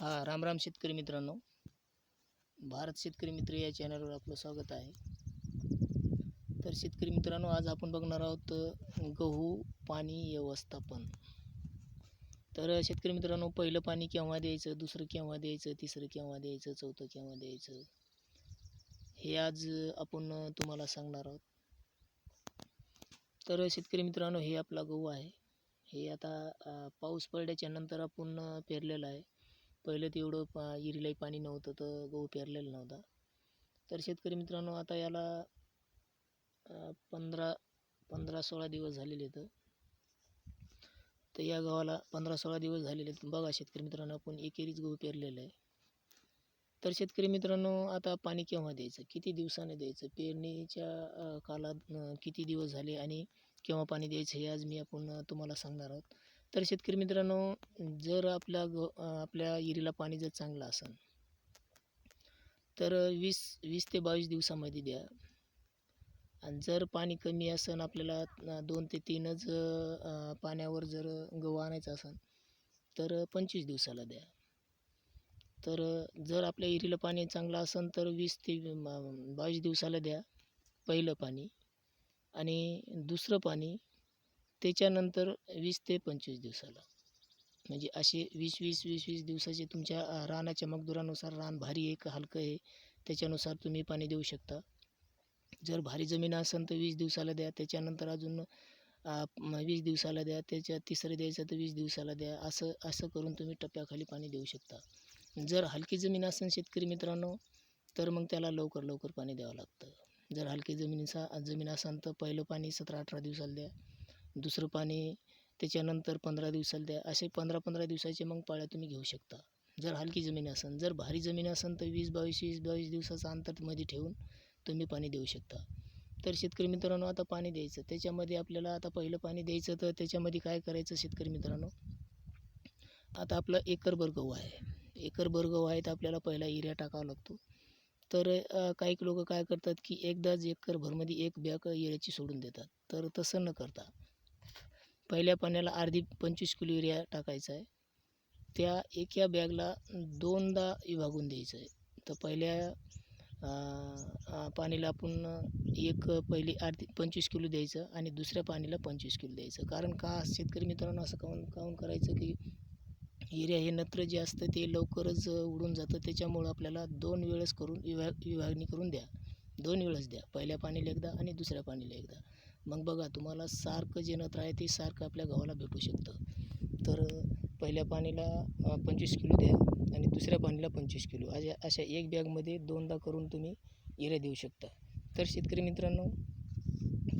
हा राम राम शेतकरी मित्रांनो. भारत शेतकरी मित्र या चॅनलवर आपलं स्वागत आहे. तर शेतकरी मित्रांनो आज आपण बघणार आहोत गहू पाणी व्यवस्थापन. तर शेतकरी मित्रांनो पहिलं पाणी केव्हा द्यायचं दुसरं केव्हा द्यायचं तिसरं केव्हा द्यायचं चौथं केव्हा द्यायचं हे आज आपण तुम्हाला सांगणार आहोत. तर शेतकरी मित्रांनो हे आपला गहू आहे. हे आता पाऊस पडल्याच्या नंतर आपण पेरलेलं आहे. पहिलं तेवढं पा इरीलाही पाणी नव्हतं तर गहू पेरलेला नव्हता. तर शेतकरी मित्रांनो आता याला पंधरा पंधरा सोळा दिवस झालेले आहेत. तर या गव्हाला पंधरा सोळा दिवस झालेले आहेत. बघा शेतकरी मित्रांनो आपण एकेरीच गहू पेरलेलं आहे. तर शेतकरी मित्रांनो आता पाणी केव्हा द्यायचं? किती दिवसाने द्यायचं? पेरणीच्या कालात किती दिवस झाले आणि केव्हा पाणी द्यायचं? हे आज मी आपण तुम्हाला सांगणार आहोत. तर शेतकरी मित्रांनो जर आपल्या ग आपल्या इरीला पाणी जर चांगलं असेल तर वीस वीस ते बावीस दिवसामध्ये द्या. आणि जर पाणी कमी असेल आपल्याला दोन ते तीनच पाण्यावर जर गहू आणायचा असेल तर पंचवीस दिवसाला द्या. तर जर आपल्या इरीला पाणी चांगलं असेल तर वीस ते बावीस दिवसाला द्या पहिलं पाणी. आणि दुसरं पाणी त्याच्यानंतर वीस ते पंचवीस दिवसाला. म्हणजे असे वीस वीस वीस वीस दिवसाचे तुमच्या रानाच्या मगदुरानुसार रान भारी आहे का हलकं आहे त्याच्यानुसार तुम्ही पाणी देऊ शकता. जर भारी जमीन असेल तर वीस दिवसाला द्या त्याच्यानंतर अजून वीस दिवसाला द्या त्याच्या तिसरं द्यायचं तर वीस दिवसाला द्या असं असं करून तुम्ही टप्प्याखाली पाणी देऊ शकता. जर हलकी जमीन असेल शेतकरी मित्रांनो तर मग त्याला लवकर लवकर पाणी द्यावं लागतं. जर हलकी जमिनीचा जमीन असेल तर पहिलं पाणी सतरा अठरा दिवसाला द्या. दुसरं पाणी त्याच्यानंतर पंधरा दिवसाला द्या. असे पंधरा पंधरा दिवसाचे मग पाळ्या तुम्ही घेऊ शकता. जर हलकी जमीन असेल जर भारी जमीन असेल तर वीस बावीस वीस बावीस दिवसाचं अंतरमध्ये ठेवून तुम्ही पाणी देऊ शकता. तर शेतकरी मित्रांनो आता पाणी द्यायचं. त्याच्यामध्ये आपल्याला आता पहिलं पाणी द्यायचं तर त्याच्यामध्ये काय करायचं शेतकरी मित्रांनो? आता आपलं एकरभर गहू आहे एकरभर गहू आहे तर आपल्याला पहिला युरिया टाकावा लागतो. तर काही लोक काय करतात की एकदाच एकरभरमध्ये एक बॅग युरियाची सोडून देतात. तर तसं न करता पहिल्या पाण्याला अर्धी पंचवीस किलो युरिया टाकायचा आहे. त्या एका बॅगला दोनदा विभागून द्यायचं आहे. तर पहिल्या पाणीला आपण एक पहिली अर्धी पंचवीस किलो द्यायचं आणि दुसऱ्या पाणीला पंचवीस किलो द्यायचं. कारण का शेतकरी मित्रांनो असं काऊन काऊन करायचं की युरिया हे नत्र जे असतं ते लवकरच उडून जातं. त्याच्यामुळं आपल्याला दोन वेळेस करून विभाग विभागणी करून द्या. दोन वेळेस द्या. पहिल्या पाणीला एकदा आणि दुसऱ्या पाणीला एकदा. मग बघा तुम्हाला सारखं जे नत्र आहे ते सारखं आपल्या गव्हाला भेटू शकतं. तर पहिल्या पाणीला पंचवीस किलो द्या आणि दुसऱ्या पाणीला पंचवीस किलो. अशा अशा एक बॅगमध्ये दोनदा करून तुम्ही इरे देऊ शकता. तर शेतकरी मित्रांनो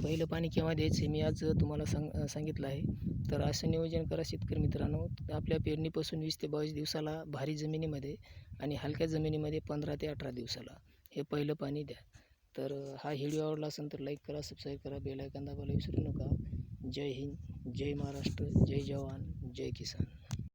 पहिलं पाणी केव्हा द्यायचं हे मी आज तुम्हाला सांग सांगितलं आहे. तर असं नियोजन करा शेतकरी मित्रांनो. आपल्या पेरणीपासून वीस ते बावीस दिवसाला भारी जमिनीमध्ये आणि हलक्या जमिनीमध्ये पंधरा ते अठरा दिवसाला हे पहिलं पाणी द्या. तर हा व्हिडिओ आवडला असेल तर लाईक करा सबस्क्राईब करा बेल आयकॉन दाबायला विसरू नका. जय हिंद जय महाराष्ट्र जय जवान जय किसान.